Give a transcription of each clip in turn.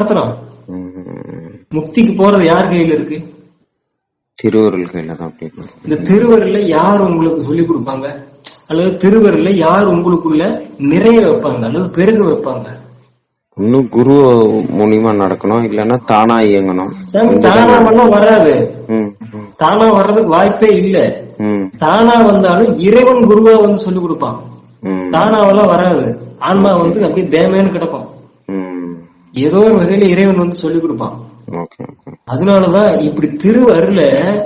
நடத்துறோம். முக்திக்கு போறது யார் கையில இருக்கு? திருவருள் கையில தான். இந்த திருவருள்ல யார் உங்களுக்கு சொல்லி கொடுப்பாங்க? அல்லது திருவருள்ல யார் உங்களுக்குள்ள நிறைய வைப்பாங்க? அல்லது பெருக வைப்பாங்க? இன்னும் குரு மூலியமா நடக்கணும். இல்லைன்னா தானா இயங்கணும். தானா பண்ண வராது. தானா வர்றதுக்கு வாய்ப்பே இல்ல. தானா வந்தாலும் இறைவன் குருவா வந்து சொல்லி கொடுப்பான். தானாவெல்லாம் வராது. ஆன்மா வந்து அப்படியே தேமேன்னு கிடக்கும். ஏதோ ஒரு வகையில இறைவன் வந்து சொல்லி கொடுப்பான். அதனாலதான் இப்படி திருவருள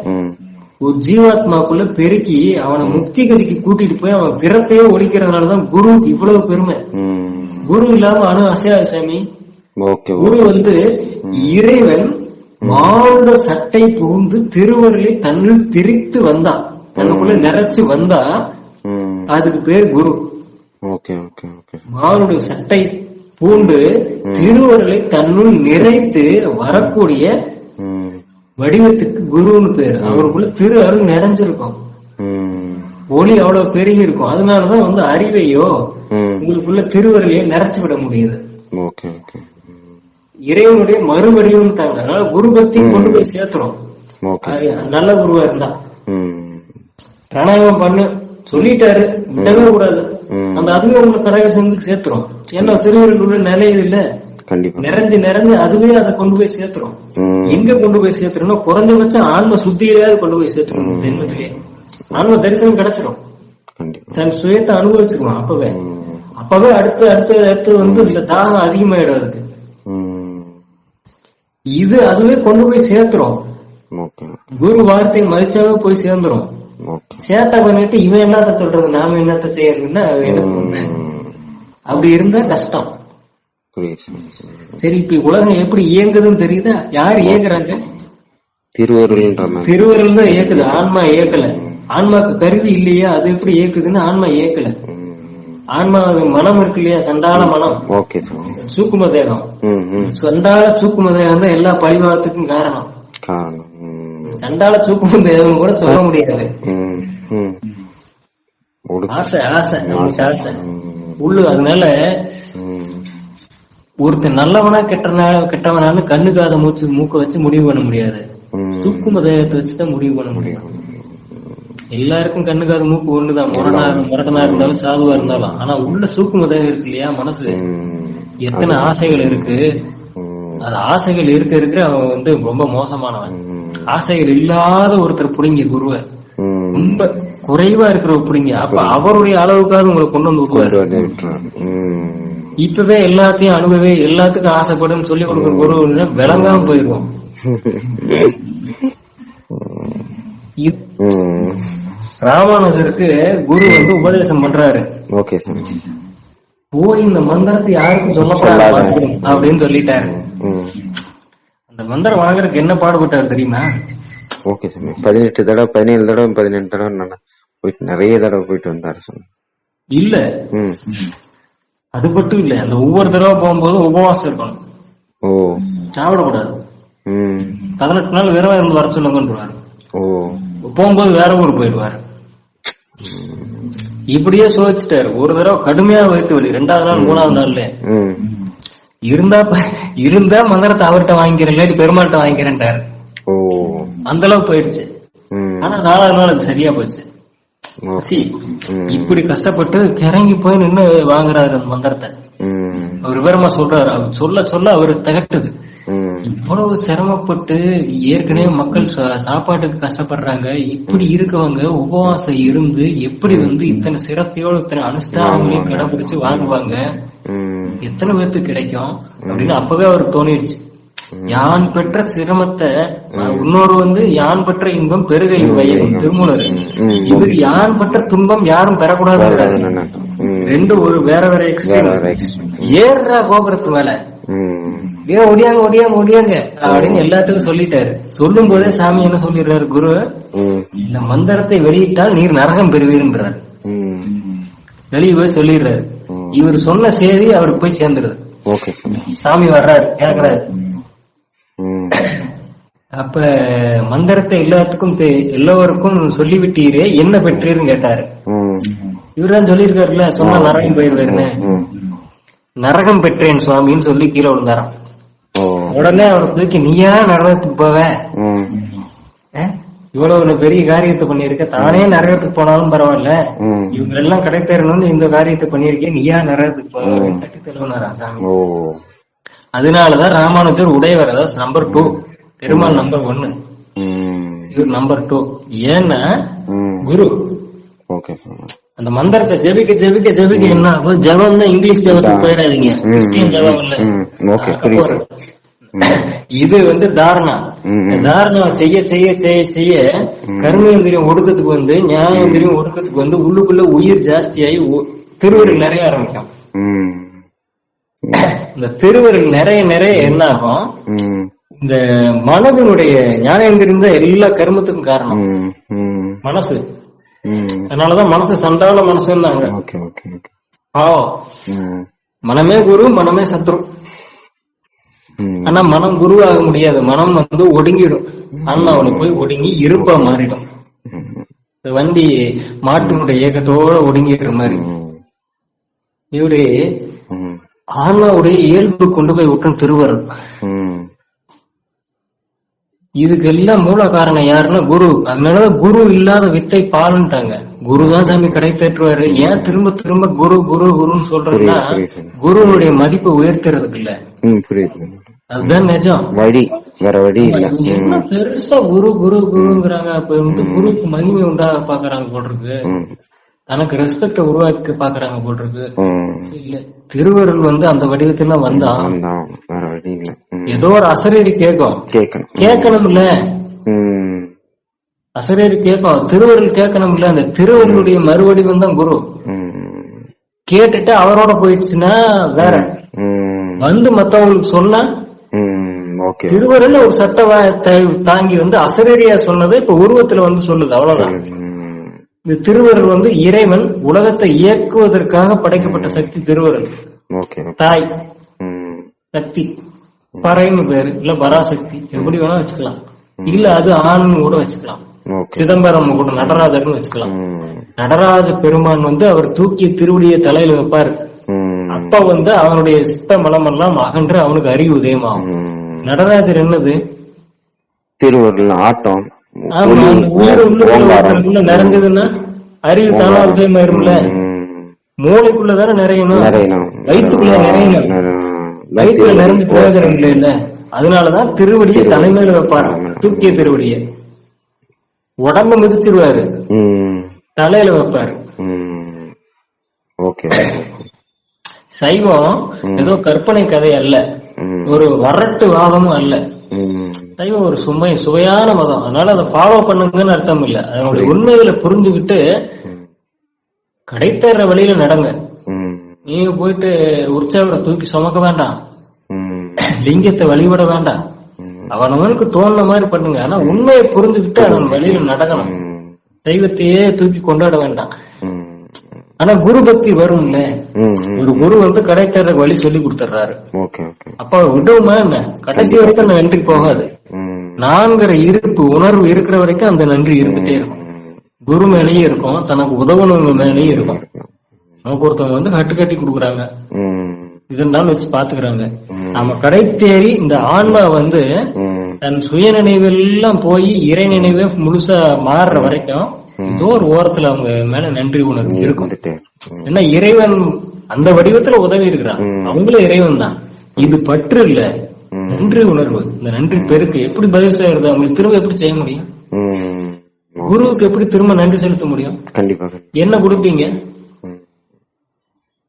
ம், ஒரு ஜீவாத்மாக்குள்ள பெருக்கி அவனை முக்தி கதிக்கு கூட்டிட்டு போய் அவன் பிறப்பையே ஒழிக்கிறதுனாலதான் குரு இவ்வளவு பெருமை. குரு இல்லாம அணு அசையாது சாமி. குரு வந்து இறைவன் மானுட சட்டை புகுந்து திருவருளை தன்னில் திரித்து வந்தான் தனக்குள்ள நிறைச்சு வந்தா. அதுக்கு பேர் குரு. Okay okay okay. மானுட சட்டை பூண்டு திருவருளை தன்னுள் நிறைத்து வரக்கூடிய வடிவத்துக்கு குருன்னு பேர். அவருக்குள்ள திரு அருள் நிறைஞ்சிருக்கும். ஒளி அவ்வளவு பெருகி இருக்கும் அதனாலதான் வந்து அறிவையோ. உங்களுக்குள்ள திருவருளையோ நிறைச்சு விட முடியுது. இறைவனுடைய மறுபடியும்ட்டாங்க அதனால குரு பக்தி கொண்டு போய் சேர்த்துறோம் நல்ல குருவா இருந்தா. பிராணாயாமம் பண்ணு. சொல்லிட்டாரு. விடவே கூடாது. அந்த அதுவே உங்களுக்கு சேர்ந்து சேர்த்துரும். ஏன்னா திருவருளுள்ள நிலையுது இல்ல. கண்டிப்பா. நிறைஞ்சு நிறைஞ்சு அதுவே அதை கொண்டு போய் சேர்த்துரும். எங்க கொண்டு போய் சேர்த்துறோம்னா குறைஞ்சபட்சம் ஆன்ம சுத்தியிலேயாவது கொண்டு போய் சேர்த்துரும் ஜென்மத்திலேயே ஆன்ம தரிசனம் கண்டிப்பா. தன் சுயத்தை அனுபவிச்சிருவான் அப்பவே. அப்பவே அடுத்து அடுத்து அடுத்து வந்து இந்த தாகம் அதிகமாயிடும் அதுக்கு. இது அதுவே கொண்டு போய் சேர்த்துரும். குரு வார்த்தையை மதிச்சாவே போய் சேர்ந்துரும். சேட்டை பண்ணிட்டு இவன் என்னத்த சொல்றது நாம என்னத்த செய்யறதுன்னா. அப்படி இருந்தா கஷ்டம். சரி இப்ப உலகம் எப்படி இயங்குதுன்னு தெரியுதா? யார் இயங்குறாங்க? திருவருள்ன்ற மாதிரி திருவருள் தான் இயக்குது ஆன்மா இயக்கல. ஆன்மாக்கு கருவி இல்லையா? அது எப்படி இயக்குதுன்னு ஆன்மா இயக்கல. ஆன்மா மனம் இருக்கு இல்லையா? சண்டால மனம். சூக்கும தேகம் சண்டால சூக்கும தேகம் தான் எல்லா பழிவாதத்துக்கும் காரணம். காரணம். சண்டால சூக்கும தேகம் கூட சொல்ல முடியாது. ஆசை ஆசை ஆசை உள்ளு அதனால ம், ஒருத்தன் நல்லவனா கெட்டனா கெட்டவனான்னு கண்ணு காத மூச்சு மூக்க வச்சு முடிவு பண்ண முடியாது. ம். சூக்கும தேகத்தை வச்சுதான் முடிவு பண்ண முடியும். எல்லாருக்கும் கண்ணு காது மூக்கு ஒண்ணுதான். முரணா முரடனா இருந்தாலும் சாதுவா இருந்தாலும். ஆனா உள்ள சூக்கும தேகம் இருக்கு இல்லையா மனசு? எத்தனை ஆசைகள் இருக்கு. அது ஆசைகள் இருக்க இருக்க அவன் வந்து ரொம்ப மோசமானவன். ஆசைகள் இல்லாத ஒருத்தர் புடிங்க குருவை. ரொம்ப குறைவா இருக்கிற புடிங்க. அப்ப அவருடைய அளவுக்காவது உங்களை கொண்டு வந்து. ம். இப்பவே எல்லாத்தையும் அனுபவே எல்லாத்துக்கும் ஆசைப்படும் சொல்லி கொடுக்குற குரு விளங்காம போயிருவோம். ராமானுஜருக்கு குரு வந்து உபதேசம் பண்றாரு. Okay sir. போய் இந்த மந்திரத்தை யாருக்கும் சொல்லக்கூடாது அப்படின்னு சொல்லிட்டாரு. அந்த மந்திரம் வாங்குறதுக்கு என்ன பாடுபட்டாரு தெரியுமா? ஓகே சார் பதினெட்டு தடவை பதினேழு தடவை பதினெட்டு தடவை நான் போயிட்டு நிறைய தடவை போயிட்டு வந்தாரு சார் இல்ல. அது மட்டும் இல்ல அந்த ஒவ்வொரு தடவை போகும்போது உபவாசம் இருக்கணும் ஓ. சாப்பிடக்கூடாது. பதினெட்டு நாள் விரதம் இருந்து வர சொல்லுங்கன்றாரு ஓ. போகும்போது வேற ஊர் போயிடுவாரு. இப்படியே சோதிச்சுட்டாரு ஒரு தடவை கடுமையா வயிற்று வலி. ரெண்டாவது நாள் மூணாவது நாள்ல. இருந்தா இருந்தா மந்திரத்தை அவர்கிட்ட வாங்கிக்கிறேன் இல்லாட்டி பெருமாள்கிட்ட வாங்கிக்கிறேன்ட்டாரு. அந்த அளவுக்கு போயிடுச்சு. ஆனா நாலாவது நாள் அது சரியா போச்சு. இப்படி கஷ்டப்பட்டு கிறங்கி போய் நின்னு வாங்குறாரு அந்த மந்திரத்தை. அவர் விவரமா சொல்றாரு. அவர் சொல்ல சொல்ல அவருக்கு திகட்டுது இவ்வளவு சிரமப்பட்டு ஏற்கனவே மக்கள் சாப்பாட்டுக்கு கஷ்டப்படுறாங்க. இப்படி இருக்கவங்க உபவாசம் இருந்து எப்படி வந்து இத்தனை சிரத்தையோட இத்தனை அனுஷ்டானங்களையும் கடைபிடிச்சு வாங்குவாங்க? எத்தனை பேர்த்துக்கு கிடைக்கும்? அப்படின்னு அப்பவே அவருக்கு தோணிடுச்சு. யான் பெற்ற சிரமத்தை இன்னொரு வந்து யான் பெற்ற இன்பம் பெருகை வையம் திருமூலர். இவர் யான் பெற்ற துன்பம் யாரும் பெறக்கூடாதுங்கிறாரு ம். ரெண்டு ஒரு வேற வேற எக்ஸ்ட்ரீம். ஏறுறா கோபுரத்து மேல. ம் ஏன் ஒடியாங்க ஒடியாங்க ஒடியாங்க அப்படின்னு எல்லாத்துக்கும் சொல்லிட்டாரு. சொல்லும் போதே சாமி என்ன சொல்லிடுறாரு குரு? இந்த மந்திரத்தை வெளியிட்டால் நீர் நரகம் பெறுவீர்ன்றாரு. வெளியே போய் சொல்லிடுறாரு. இவர் சொன்ன செய்தி அவருக்கு போய் சேர்ந்துருது. சாமி வர்றாரு கேக்குறாரு அப்ப மந்திரத்தை எல்லாத்துக்கும் எல்லோருக்கும் சொல்லிவிட்டீரே என்ன பெற்றீர்னு கேட்டாரு. இவர்தான் சொல்லியிருக்காருல்ல சொன்னா நரகம் போயிருவாருன்னு. நரகம் பெற்றேன் சுவாமின்னு சொல்லி கீழே விழுந்தாராம். உடனே அவரை தூக்கி நீயா நரகத்துக்கு போவ? இவ்வளவு பெரிய காரியத்தை பண்ணிருக்க தானே நரகத்துக்கு போனாலும் பரவாயில்ல. இவங்க எல்லாம் கடை தேரணும்னு இந்த காரியத்தை பண்ணிருக்கேன் நீயா நரகத்துக்கு போவ? தட்டி தழுவினாரா சாமி. அதனாலதான் ராமானுஜர் உடையவர் அதாவது நம்பர் டூ பெருமாள் நம்பர் ஒன்னு இவர் நம்பர் டூ ஏன்னா குரு. ஓகே அந்த மந்திரத்தை ஜெபிக்க ஜெபிக்க ஜெபிக்க என்ன? ஆகும் ஜெபம்னா இங்கிலீஷ் ஜெபத்துக்கு போயிடாதீங்க. கிறிஸ்டியன் ஜெபம் இல்ல. இது வந்து தாரணா. ம், இந்த ம். தாரணா செய்ய செய்ய செய்ய செய்ய கர்மேந்திரியம் ஒடுக்கத்துக்கு வந்து ஞானேந்திரியம் ஒடுக்கத்துக்கு வந்து உள்ளுக்குள்ள உயிர் ஜாஸ்தியாகி உ- திருவருள் நிறைய ஆரம்பிக்கும். இந்த திருவருள் நிறைய நிறைய என்ன ஆகும்? இந்த மனதினுடைய ஞானேந்திரியம் தான் எல்லா கர்மத்துக்கும் காரணம். மனசு. அதனாலதான் மனசு சண்டால மனசுன்னாங்க. மனமே குரு மனமே சத்ரு. ஆனா மனம் குருவாக முடியாது. மனம் வந்து ஒடுங்கிடும். அண்ணாவுல போய் ஒடுங்கி இருப்பா மாறிடும். வண்டி மாட்டினுடைய இயக்கத்தோட ஒடுங்கிடுற மாதிரி. இவரு ஆன்மாவுடைய இயல்பு கொண்டு போய் விட்டும் திருவருள். ம் இதுக்கு எல்லாம் மூல காரணம் யாருன்னா குரு. அதனாலதான் குரு இல்லாத வித்தை பாலுன்ட்டாங்க. குரு தான் சாமி கடை தேற்றுவாரு. ஏன் திரும்ப திரும்ப குரு குரு குருன்னு புரியுது. குருனுடைய மதிப்பை உயர்த்துறதுக்கு இல்ல அதுதான் நிஜம். வழி வேற வழி இல்ல. என்ன பெருசா குரு குரு குருங்கிறாங்க. அப்ப வந்து குருவுக்கு மகிமை உண்டாக பாக்குறாங்க ம். தனக்கு ரெஸ்பெக்ட உருவாக்க பாக்குறாங்க போல் இருக்கு இல்ல திருவருள் வந்து அந்த வடிவத்துல வந்தா வந்தான் இல்ல. ஏதோ ஒரு அசரீரி கேட்கும். கேட்கணும். ம். அசரீரி கேட்கும். திருவருள் கேட்கணும்ல. அந்த திருவருளுடைய மறுவடிவம் தான் குரு. கேட்டுட்டு அவரோட போயிடுச்சுன்னா வேற. வந்து மத்தவங்களுக்கு சொன்னா திருவருள் ஒரு சட்ட தாங்கி வந்து அசரீரியா சொன்னதை இப்ப உருவத்துல வந்து சொல்லுது. அவ்வளவுதான். இந்த திருவருள் வந்து இறைவன் உலகத்தை இயக்குவதற்காக படைக்கப்பட்ட சக்தி திருவருள். தாய். சக்தி. பறைன்னு பேரு. இல்ல பராசக்தி. எப்படி வேணா வச்சுக்கலாம். இல்ல அது ஆண்னு கூட வச்சுக்கலாம். சிதம்பரம் கூட நடராஜர்னு வச்சுக்கலாம். நடராஜ பெருமான் வந்து அவர் தூக்கிய திருவடியை தலையில வைப்பாரு. அப்ப வந்து அவனுடைய சித்த மலமெல்லாம் அகன்று அவனுக்கு அறிவு உதயமாகும். நடராஜர் என்னது? திருவருள் ஆட்டம். நிறைஞ்சதுன்னா அறிவு தானா உதயமாயிரும்ல. மூளைக்குள்ள தானே நிறையணும். வயிற்றுக்குள்ள நிறையணும். வயிற்றுல நிறைஞ்சு பிரயோஜனம் இல்லை இல்ல அதனாலதான் திருவடியை தலைமையில வைப்பாரு. தூக்கிய திருவடியை. உடம்ப மிதிச்சிருவாரு. தலையில வைப்பாரு. சைவம் ஏதோ கற்பனை கதை அல்ல. ஒரு வரட்டு வாதமும் அல்ல. ம். சைவம் ஒரு சுமை சுவையான மதம் அதனால அதை ஃபாலோ பண்ணுங்கன்னு அர்த்தம் இல்ல அதனுடைய உண்மைகளை புரிஞ்சுக்கிட்டு கடைத்தேற வழியில நடங்க. நீங்க போயிட்டு உற்சவரை தூக்கி சுமக்க வேண்டாம். லிங்கத்தை வழிபட வேண்டாம். அவனவனுக்கு தோணுன மாதிரி பண்ணுங்க ஆனா உண்மையை புரிஞ்சுக்கிட்டு அதன் வழியில நடக்கணும். தெய்வத்தையே தூக்கி கொண்டாட வேண்டாம். ஆனா குரு பக்தி வரும்ல. ஒரு குரு வந்து கடை தேர்ற வழி சொல்லி ஓகே அப்ப விடுமா என்ன கடைசி வரைக்கும் அந்த நன்றி போகாது. நான்கிற இருப்பு உணர்வு இருக்கிற வரைக்கும் அந்த நன்றி இருந்துட்டே இருக்கும். குரு மேலேயும் இருக்கும் தனக்கு உதவணுங்க மேலேயும் இருக்கும் நமக்கு ஒருத்தவங்க வந்து கட்டு கட்டி கொடுக்குறாங்க. இதெல்லாம் வச்சு பாத்துக்கிறாங்க. நம்ம கடை தேறி இந்த ஆன்மா வந்து. தன் சுய நினைவெல்லாம் போய் இறை நினைவே முழுசா மாறுற வரைக்கும் ஏதோ ஒரு ஓரத்துல அவங்க மேல நன்றி உணர்வு இருக்கும். ஏன்னா இறைவன் அந்த வடிவத்துல உதவி இருக்கிறான். அவங்களும் இறைவன் தான் இது பற்று இல்ல. நன்றி உணர்வு. இந்த நன்றி பெருக்கு எப்படி பதில் செய்யறது? அவங்களுக்கு திரும்ப எப்படி செய்ய முடியும். குருவுக்கு எப்படி திரும்ப நன்றி செலுத்த முடியும்? கண்டிப்பா. என்ன கொடுப்பீங்க.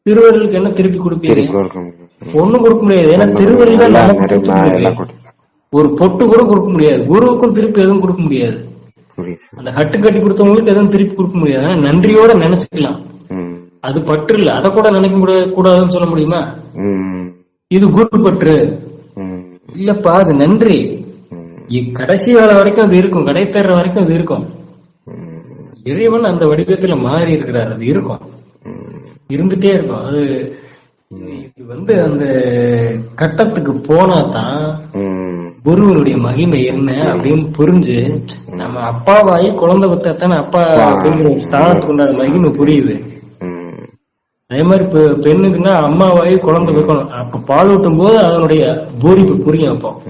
திருவருளுக்கு என்ன திருப்பி கொடுப்பீங்க? ஒண்ணும் கொடுக்க முடியாது. ஏன்னா திருவருள் ஒரு பொட்டு கூட கொடுக்க முடியாது. குருவுக்கும் திருப்பி எதுவும் கொடுக்க முடியாது. அந்த ஹட்டு கட்டி கொடுத்தவங்களுக்கு எதுவும் திருப்பி கொடுக்க முடியாது. நன்றியோட நினைச்சுக்கலாம். அது பற்று இல்ல. அதை கூட நினைக்க கூடாதுன்னு சொல்ல முடியுமா. இது குரு பற்று. இல்லப்பா அது நன்றி. கடைசி வேலை வரைக்கும் அது இருக்கும். கடை தேர்ற வரைக்கும் அது இருக்கும். இறைவன் அந்த வடிவத்துல மாறி இருக்கிறார். அது இருக்கும். இருந்துட்டே இருக்கும். அது இது வந்து அந்த கட்டத்துக்கு போனா தான் குருவனுடைய மகிமை என்ன அப்படின்னு புரிஞ்சு நம்ம அப்பாவாயி குழந்தை பத்தாத்தானே அப்பா அப்படிங்கிற ஒரு ஸ்தானத்துக்கு உண்டான மகிமை புரியுது. அதே மாதிரி பெ- பெண்ணுக்குன்னா அம்மாவாயி குழந்தை வைக்கணும். அப்ப பால் ஊட்டும் போது அதனுடைய பூரிப்பு புரியும் அப்போ.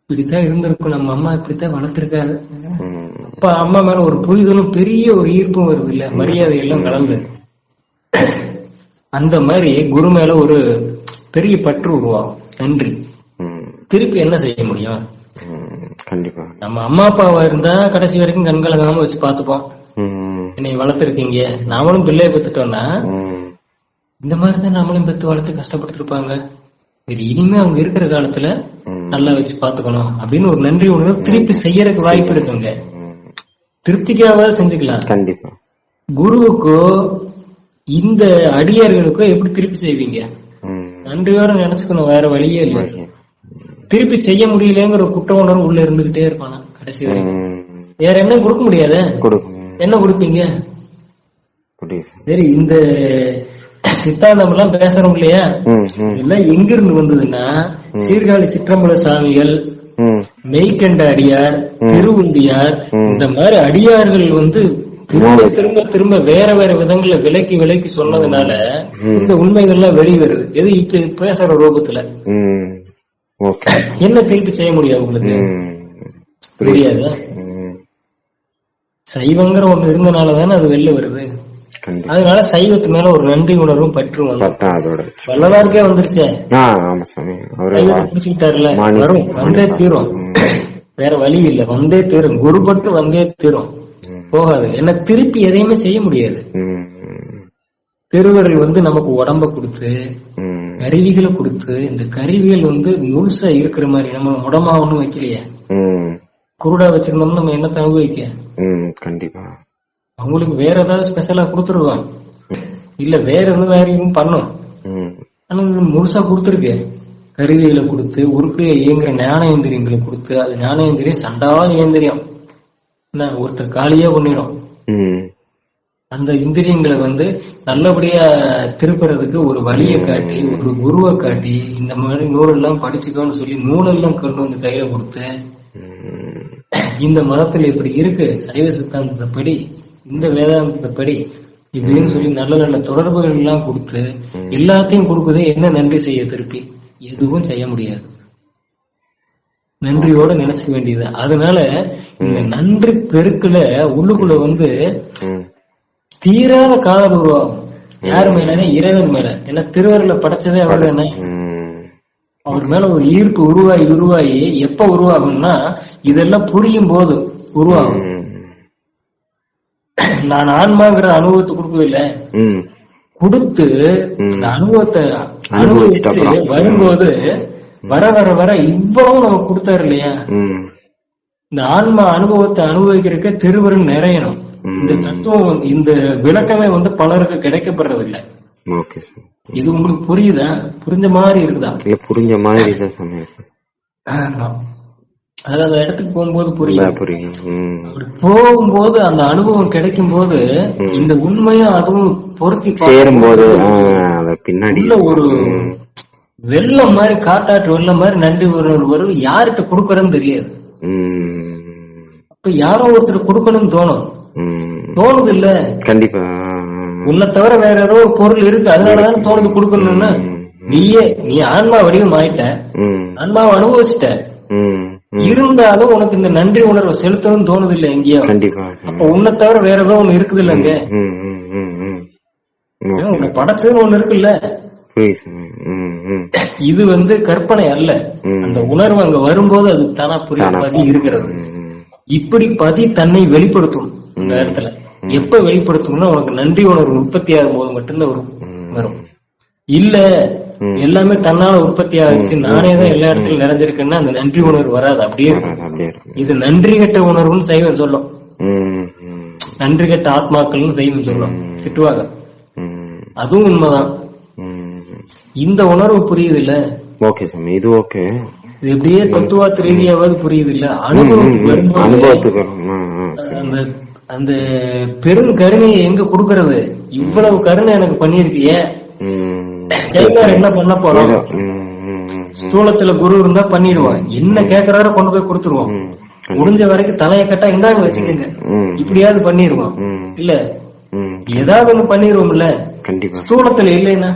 இப்படித்தான் இருந்திருக்கும். நம்ம அம்மா இப்படித்தான் வளர்த்திருக்காங்க. ம், அப்ப அம்மா மேல ஒரு புரிதலும் பெரிய ஒரு ஈர்ப்பும் வருது இல்ல. மரியாதை எல்லாம் கலந்து. அந்த மாதிரி குரு மேல ஒரு பெரிய பற்று உருவாகும். நன்றி. திருப்பி என்ன செய்ய முடியும்? கண்டிப்பா. நம்ம அம்மா அப்பாவா இருந்தா கடைசி வரைக்கும் கண் கலங்காம வச்சு பாத்துப்போம் என்னை வளர்த்திருக்கீங்க. நாமளும் பிள்ளைய பெத்துட்டோம்னா ம், இந்த மாதிரி தான் நம்மளும் பெத்து வளர்த்து கஷ்டப்பட்டுருப்பாங்க. சரி இனிமே அவங்க இருக்கிற காலத்துல நல்லா வச்சு பாத்துக்கணும் அப்படின்னு ஒரு நன்றி உணர்வு திருப்பி செய்யறதுக்கு வாய்ப்பு இருக்குங்க. ம், திருப்திக்காக செஞ்சுக்கலாம். கண்டிப்பா. குருவுக்கோ இந்த அடியார்களுக்கோ எப்படி திருப்பி செய்வீங்க? நன்றியோட நினைச்சுக்கணும் வேற வழியே இல்ல. திருப்பி செய்ய முடியலங்கிற குற்ற உணர்வு உள்ள இருந்துகிட்டே இருப்பானா கடைசி வரைக்கும்? வேற என்ன கொடுக்க முடியாத? கொடுக்கும் என்ன கொடுப்பீங்க சரி இந்த சித்தாந்தம் எல்லாம் பேசுறோம் இல்லையா? ம், ம், இதெல்லாம் எங்கிருந்து வந்ததுன்னா சீர்காழி சிற்றம்பல சாமிகள் மெய்கண்ட அடியார். திருவுந்தியார். இந்த மாதிரி அடியார்கள் வந்து திரும்ப திரும்ப திரும்ப வேற வேற விதங்கள்ல விலக்கி விலக்கி சொன்னதுனால. இந்த உண்மைகள்லாம் வெளி வருது எது இப்ப பேசுற ரூபத்துல? என்ன திருப்பி செய்ய முடியும் உங்களுக்கு? புரியுது. முடியாது? சைவங்கிற ஒண்ணு இருந்தனாலதானே அது வெளில வருது. அதனால சைவத்து மேல ஒரு நன்றி உணர்வும் பற்றும் வள்ளலாருக்கே வந்துருச்சே. பிடிச்சுக்கிட்டாருல. வரும். வந்தே தீரும். வேற வழி இல்ல. வந்தே தீரும். குருபட்டு வந்தே தீரும். போகாது. என்ன திருப்பி எதையுமே செய்ய முடியாது. திருவருள் வந்து நமக்கு உடம்ப கொடுத்து கருவிகளை கொடுத்து இந்த கருவிகள் வந்து முழுசா இருக்கிற மாதிரி நம்ம உடம்பா ஒண்ணும் வைக்கலையே குருடா வச்சிருந்தோம்னா நம்ம என்னத்தை அனுபவிக்க? கண்டிப்பா. அவங்களுக்கு வேற ஏதாவது ஸ்பெஷலா கொடுத்துருவோம் இல்ல வேற எதுவும் வேற எதுவும் பண்ணும். ஆனா முழுசா கொடுத்துருக்கு. கருவிகளை கொடுத்து உருப்படியா இயங்குற ஞானேந்திரியங்களை கொடுத்து அது ஞானேந்திரியம் சண்டாவ இயந்திரியம். என்ன ஒருத்தர் காலியே பண்ணிடும். அந்த இந்திரியங்களை வந்து நல்லபடியா திருப்புறதுக்கு ஒரு வழியை காட்டி ஒரு குருவை காட்டி இந்த மாதிரி நூலெல்லாம் படிச்சுக்கோன்னு சொல்லி நூலெல்லாம் கொண்டு வந்து கையில கொடுத்து இந்த மதத்துல இப்படி இருக்கு சைவ சித்தாந்தத்தைப்படி இந்த வேதாந்தத்தைப்படி இப்படின்னு சொல்லி நல்ல நல்ல தொடர்புகள் எல்லாம் கொடுத்து எல்லாத்தையும் கொடுக்குது என்ன நன்றி செய்ய திருப்பி? எதுவும் செய்ய முடியாது. நன்றியோட நினைச்சுக்க வேண்டியது. அதனால இந்த நன்றி பெருக்குல உள்ளுக்குள்ள வந்து தீராத காதல் உருவாகும். யாரு மேல இறைவன் மேல. ஏன்னா திருவருள படைச்சதே அவர் ம், அவர் மேல ஒரு ஈர்ப்பு உருவாகி உருவாகி எப்ப உருவாகும்னா இதெல்லாம் புரியும் போது உருவாகும். நான் ஆன்மாங்கிற அனுபவத்தை கொடுக்கவில்லை ம், கொடுத்து. அந்த அனுபவத்தை அனுபவிச்சு. வரும்போது வர வர வர இவ்வளவு நமக்கு கொடுத்தாரு இல்லையா? இந்த ஆன்மா அனுபவத்தை அனுபவிக்கிறதுக்கு திருவருள் நிறையணும். இந்த தத்துவம் இந்த விளக்கமே வந்து பலருக்கு கிடைக்கப்படுறது இல்ல ஓகே சாமி இது உங்களுக்கு புரியுதா? புரிஞ்ச மாதிரி இருக்குதா? இல்ல புரிஞ்ச மாதிரி தான் சாமி. இருக்கு. ஆமா. அது அந்த இடத்துக்கு போகும்போது புரியும் புரியும் அப்படி போகும்போது அந்த அனுபவம் கிடைக்கும் போது. இந்த உண்மையும் அதுவும் பொருத்தி சேரும் போது பின்னாடி ஒரு வெள்ளம் மாதிரி காட்டாற்று வெள்ளம் மாதிரி நன்றி உணர்வு வரும். யாருக்கு கொடுக்கறதுன்னு தெரியாது. அப்ப யாரோ ஒருத்தர் கொடுக்கணும்னு தோணும். தோணுது இல்ல? கண்டிப்பா உன்னை தவிர வேற ஏதோ ஒரு பொருள் இருக்கு அதனாலதான் தோணுது கொடுக்கணும்னு. நீயே நீ ஆன்மா வடிவம் ஆயிட்ட ஆன்மாவை அனுபவிச்சிட்ட. இருந்தாலும் உனக்கு இந்த நன்றி உணர்வு செலுத்தணும்னு தோணுது இல்ல எங்கேயோ. அப்ப உன்னை தவிர வேற ஏதோ ஒண்ணு இருக்குது இல்லங்க. உன்னை படைச்சதுன்னு ஒண்ணு இருக்குல்ல. இது வந்து கற்பனை அல்ல. அந்த உணர்வு அங்க வரும்போது அது தானா புரிய. பதி இருக்கிறது. இப்படி பதி தன்னை வெளிப்படுத்தும் இந்த இடத்துல. எப்ப வெளிப்படுத்தும்னா உனக்கு நன்றி உணர்வு உற்பத்தி ஆகும் போது மட்டும்தான் வரும். வரும். இல்ல. எல்லாமே தன்னால உற்பத்தி ஆகுச்சு நானே தான் எல்லா இடத்துலயும் நிறைஞ்சிருக்கேன்னா அந்த நன்றி உணர்வு வராது அப்படியே. இது நன்றி கெட்ட உணர்வுன்னு சைவம் சொல்லும். நன்றி கெட்ட ஆத்மாக்கள்னு சைவம் சொல்லும். திட்டுவாங்க. அதுவும் உண்மைதான். இந்த உணர்வு புரியுது இல்ல ஓகே சாமி இது ஓகே. இது எப்படியே தத்துவாத்து ரீதியாவது புரியுது இல்ல அனுபவத்துக்கு. அந்த அந்த பெரும் கருணையை எங்க கொடுக்கறது? இவ்வளவு கருணை எனக்கு பண்ணிருக்கியே என்ன பண்ண போறோம் ஸ்தூலத்துல குரு இருந்தா பண்ணிடுவான். என்ன கேக்குறாரோ கொண்டு போய் கொடுத்துருவோம். முடிஞ்ச வரைக்கும் தலையை கட்டா இந்தாங்க வச்சுக்கோங்க. இப்படியாவது பண்ணிடுவோம் ம். இல்ல? ஏதாவது ஒண்ணு பண்ணிடுவோம்ல. கண்டிப்பா. ஸ்தூலத்துல இல்லைன்னா?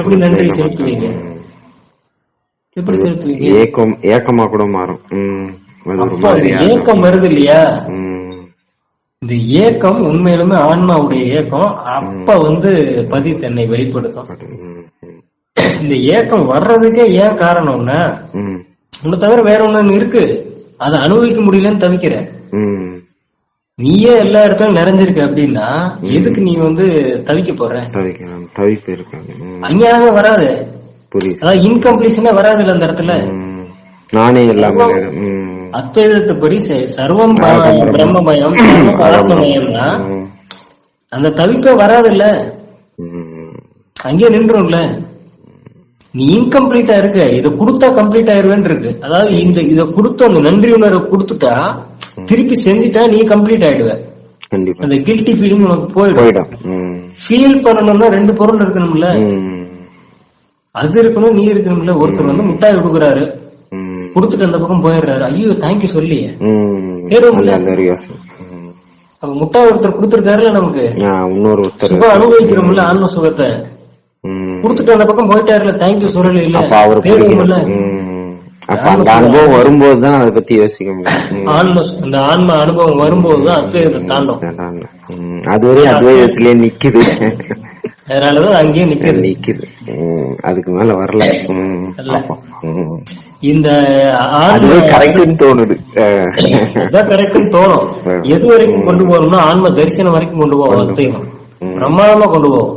எப்படி நன்றி செலுத்துவீங்க? எப்படி செலுத்துவீங்க? ஏக்கம் ஏக்கமா கூட மாறும். ஏக்கம் வருது இல்லையா? இந்த ஏக்கம் உண்மையிலுமே ஆன்மாவுடைய ஏக்கம். அப்ப வந்து பதி தன்னை வெளிப்படுத்தும். இந்த ஏக்கம் வர்றதுக்கே ஏன் காரணம்னா உன்னை தவிர வேற ஒண்ணு இருக்கு. அதை அனுபவிக்க முடியலன்னு தவிக்கிற. நீயே எல்லா இடத்துலயும் நிறைஞ்சிருக்க அப்படின்னா எதுக்கு நீ வந்து தவிக்க போற? தவிப்பு இருக்காது. ம், அஞ்ஞானமே வராது. அதாவது இன்கம்ப்ளீஷனே வராதுல்ல அந்த இடத்துல. நானே இல்லாம ம், அத்வைதத்துப்படி சர்வம் பிரம்மமயம் ம், அந்த தவிப்பே வராதுல்ல. ம், அங்கே நின்றும்ல. நீ இன்கம்ப்ளீட்டா இருக்க. இத கொடுத்தா கம்ப்ளீட் ஆயிருவேன் இருக்கு அதாவது இந்த இத கொடுத்த அந்த நன்றி உணர்வை கொடுத்துட்டா திருப்பி செஞ்சுட்டா நீ கம்ப்ளீட் ஆயிடுவ. அந்த கில்ட்டி ஃபீலிங் உனக்கு போயிடும். ஃபீல் பண்ணணும்னா ரெண்டு பொருள் இருக்கணும்ல. அது இருக்கணும் நீ இருக்கணும்ல. ஒருத்தர் வந்து முட்டாய் கொடுக்குறாரு கொடுத்துட்டு அந்த பக்கம் போயிடுறாரு. ஐயோ தேங்க்யூ ம். அப்ப முட்டாய் ஒருத்தர் கொடுத்துருக்காருல நமக்கு? இன்னொரு ஒருத்தர் அனுபவிக்கிறோம்ல ஆன்ம சுகத்தை. கொடுத்துட்டு அந்த பக்கம் போயிட்டாருல தேங்க்யூ சொல்லல இல்ல. தேடுவோம்ல. அப்ப அந்த அனுபவம் வரும்போது தான் அதை பத்தி யோசிக்க முடியும். ஆன்ம அந்த ஆன்ம அனுபவம் வரும்போதுதான் அத்வைதத்தை தாண்டும். அதுவரை அத்வைதத்திலே நிக்குது. அதனாலதான் அங்கேயே நிக்குது. நிக்குது. அதுக்கு மேல வரல. இந்த ஆன்ம கரெக்ட்னு தோணுது. கரெக்ட்னு தோணும். எது வரைக்கும் கொண்டு போகணும்னா ஆன்ம தரிசனம் வரைக்கும் கொண்டு போவோம் அத்வைதம் பிரமாதமா கொண்டு போவோம்.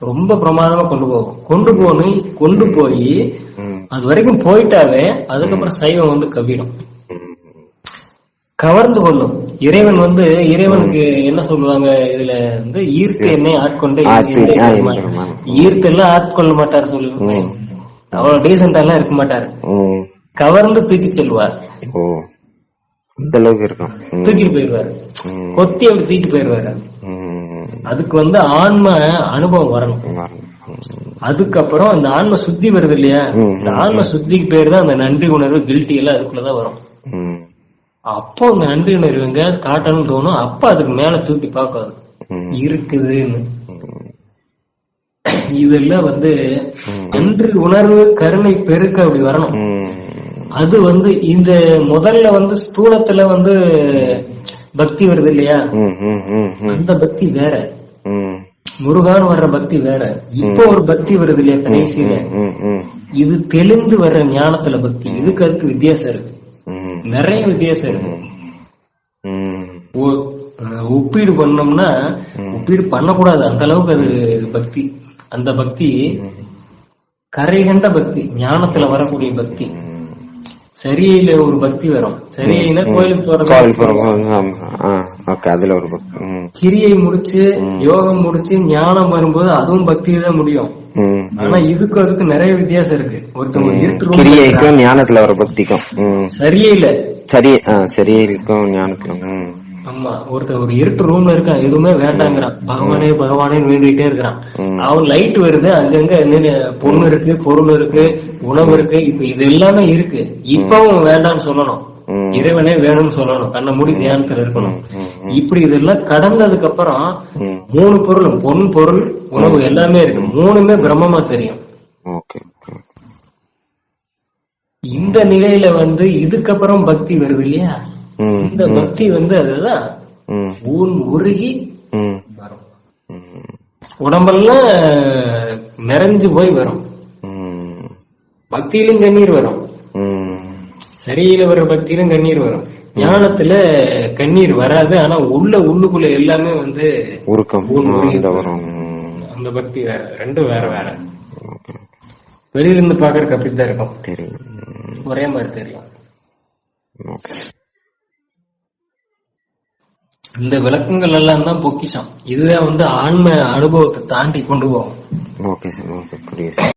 ரொம்ப பிரமாதமா கொண்டு போவோம். கொண்டு போய் கொண்டு போய். அது வரைக்கும் போயிட்டாவே அதுக்கப்புறம் சைவம் வந்து கவிடும். கவர்ந்து கொள்ளும். இறைவன் வந்து இறைவனுக்கு என்ன சொல்லுவாங்க இதுல வந்து ஈர்த்து என்னை ஆட்கொண்டு. ஈர்த்து எல்லாம் ஆட்கொள்ள மாட்டார் சொல்லுங்க ம். அவ்வளவு டீசெண்டா எல்லாம் இருக்க மாட்டார். கவர்ந்து தூக்கி செல்வார் ஓ இந்த அளவுக்கு இருக்கும் ம். தூக்கிட்டு போயிடுவாரு. கொத்தி அப்படி தூக்கி போயிடுவாரு ம். அதுக்கு வந்து ஆன்ம அனுபவம் வரணும். அதுக்கப்புறம் அந்த ஆன்ம சுத்தி வருது இல்லையா இந்த ஆன்ம சுத்திக்கு பேர் தான் அந்த நன்றி உணர்வு கில்ட்டி எல்லாம் அதுக்குள்ளதான் வரும். அப்போ அந்த நன்றி உணர்வு எங்கேயாவது காட்டணும்னு தோணும் அப்ப அதுக்கு மேல தூக்கி பார்க்காது. இருக்குதுன்னு ம். இதெல்லாம் வந்து நன்றி உணர்வு கருணை பெருக்க அப்படி வரணும். அது வந்து இந்த முதல்ல வந்து ஸ்தூலத்துல வந்து பக்தி வருது இல்லையா. அந்த பக்தி வேற. முருகான் வர்ற பக்தி வேற. இப்போ ஒரு பக்தி வருது இல்லையா கடைசியில. இது தெளிந்து வர்ற ஞானத்துல பக்தி. இதுக்கு அதுக்கு வித்தியாசம் இருக்கு. நிறைய வித்தியாசம் இருக்கு. ஒப்பீடு பண்ணோம்னா ஒப்பீடு பண்ணக்கூடாது. அந்த அளவுக்கு அது பக்தி. அந்த பக்தி கரைகண்ட பக்தி ஞானத்துல வரக்கூடிய பக்தி சரியில ஒரு பக்தி வரும் சரியினா கோயிலுக்கு போறது அதுல ஒரு. கிரியை முடிச்சு யோகம் முடிச்சு ஞானம் வரும்போது அதுவும் பக்தி தான் முடியும். ஆனா இதுக்கு அதுக்கு நிறைய வித்தியாசம் இருக்கு ஒருத்தவங்க இருட்டு இருக்கிறான். கிரியைக்கும் ஞானத்துல வர பக்திக்கும். சரியே இல்ல சரி ஆ சரிக்கும் ஞானத்துக்கும். ஆமா ஒருத்தன் ஒரு இருட்டு ரூம்ல இருக்கான் எதுவுமே வேண்டாங்கிறான். பகவானே பகவானே வேண்டிட்டே இருக்கிறான். அவன் லைட் வருது அங்கங்க பொண்ணு இருக்கு பொருள் இருக்கு உணவு இருக்கு இப்ப இது எல்லாமே இருக்கு. இப்பவும் வேண்டாம்னு சொல்லணும். இறைவனே வேணும்னு சொல்லணும். கண்ணை மூடி தியானத்துல இருக்கணும். இப்படி இதெல்லாம் கடந்ததுக்கு அப்புறம். மூணு பொருள் பொன் பொருள் உணவு எல்லாமே இருக்கு. மூணுமே பிரம்மமா தெரியும். இந்த நிலையில வந்து இதுக்கப்புறம் பக்தி வருது இல்லையா. இந்த பக்தி வந்து அதுதான். ஊன் உருகி. வரும். உடம்பெல்லாம் நிறைஞ்சு போய் வரும். பக்தியிலும் கண்ணீர் வரும். சரியில வர பக்தியிலும் கண்ணீர் வரும் ஞானத்துல கண்ணீர் வராது ஆனா உள்ள உள்ளுக்குள்ள எல்லாமே வந்து உருக்கம் அந்த வரும் ம். அந்த பக்தி வேற ரெண்டும் வேற வேற வெளியில இருந்து பாக்குறதுக்கு அப்படித்தான் இருக்கும். ஒரே மாதிரி தெரியும் இந்த விளக்கங்கள் எல்லாம் தான் பொக்கிஷம். இதுதான் வந்து ஆன்ம அனுபவத்தை தாண்டி கொண்டு போகும். ஓகே சார் ஓகே புரியுது சார்.